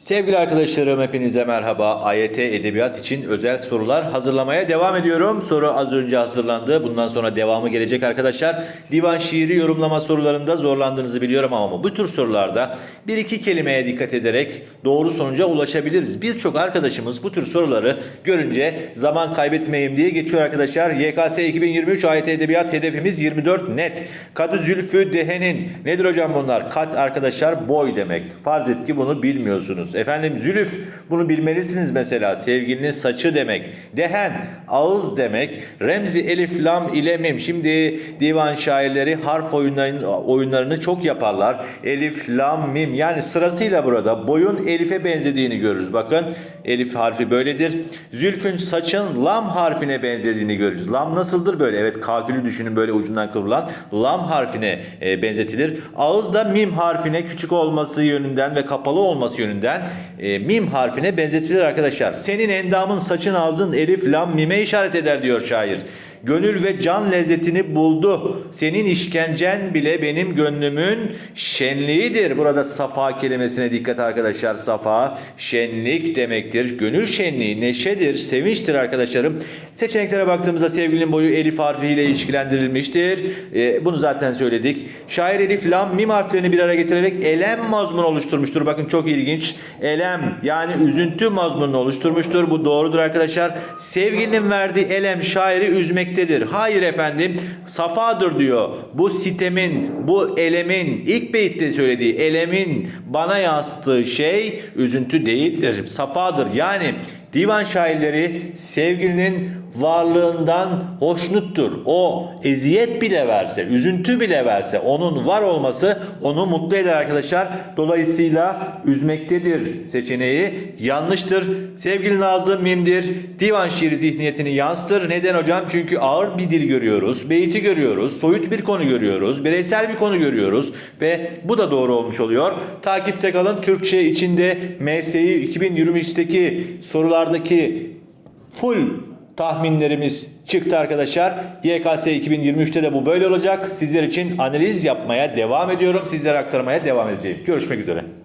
Sevgili arkadaşlarım hepinize merhaba. AYT Edebiyat için özel sorular hazırlamaya devam ediyorum. Soru az önce hazırlandı. Bundan sonra devamı gelecek arkadaşlar. Divan şiiri yorumlama sorularında zorlandığınızı biliyorum ama bu tür sorularda bir iki kelimeye dikkat ederek doğru sonuca ulaşabiliriz. Birçok arkadaşımız bu tür soruları görünce zaman kaybetmeyeyim diye geçiyor arkadaşlar. YKS 2023 AYT Edebiyat hedefimiz 24 net. Kadı Zülfü Dehen'in nedir hocam bunlar? Kat arkadaşlar boy demek. Farz et ki bunu bilmiyorsunuz. Efendim zülüf bunu bilmelisiniz mesela. Sevgilinin saçı demek. Dehen ağız demek. Remzi elif lam ile mim. Şimdi divan şairleri harf oyunlarını, oyunlarını çok yaparlar. Elif lam mim yani sırasıyla burada boyun elife benzediğini görürüz. Bakın elif harfi böyledir. Zülfün saçın lam harfine benzediğini görürüz. Lam nasıldır böyle? Evet kakülü düşünün böyle ucundan kıvrılan lam harfine e, benzetilir. Ağız da mim harfine küçük olması yönünden ve kapalı olması yönünden e, mim harfine benzetilir arkadaşlar. Senin endamın saçın ağzın elif lam mime işaret eder diyor şair. Gönül ve can lezzetini buldu. Senin işkencen bile benim gönlümün şenliğidir. Burada safa kelimesine dikkat arkadaşlar. Safa şenlik demektir. Gönül şenliği neşedir, sevinçtir arkadaşlarım. Seçeneklere baktığımızda sevgilinin boyu elif harfiyle ilişkilendirilmiştir. Ee, bunu zaten söyledik. Şair elif, lam, mim harflerini bir araya getirerek elem mazmunu oluşturmuştur. Bakın çok ilginç. Elem yani üzüntü mazmununu oluşturmuştur. Bu doğrudur arkadaşlar. Sevgilinin verdiği elem şairi üzmektedir. Hayır efendim safadır diyor. Bu sitemin, bu elemin ilk beytte söylediği elemin bana yansıttığı şey üzüntü değildir. Safadır. Yani Divan şairleri sevgilinin varlığından hoşnuttur. O eziyet bile verse, üzüntü bile verse onun var olması onu mutlu eder arkadaşlar. Dolayısıyla üzmektedir seçeneği yanlıştır. Sevgili Nazım Mim'dir. Divan şiiri zihniyetini yansıtır. Neden hocam? Çünkü ağır bir dil görüyoruz. Beyti görüyoruz. Soyut bir konu görüyoruz. Bireysel bir konu görüyoruz. Ve bu da doğru olmuş oluyor. Takipte kalın. Türkçe içinde MSI 2023'teki sorulardaki full tahminlerimiz çıktı arkadaşlar. YKS 2023'te de bu böyle olacak. Sizler için analiz yapmaya devam ediyorum. Sizlere aktarmaya devam edeceğim. Görüşmek üzere.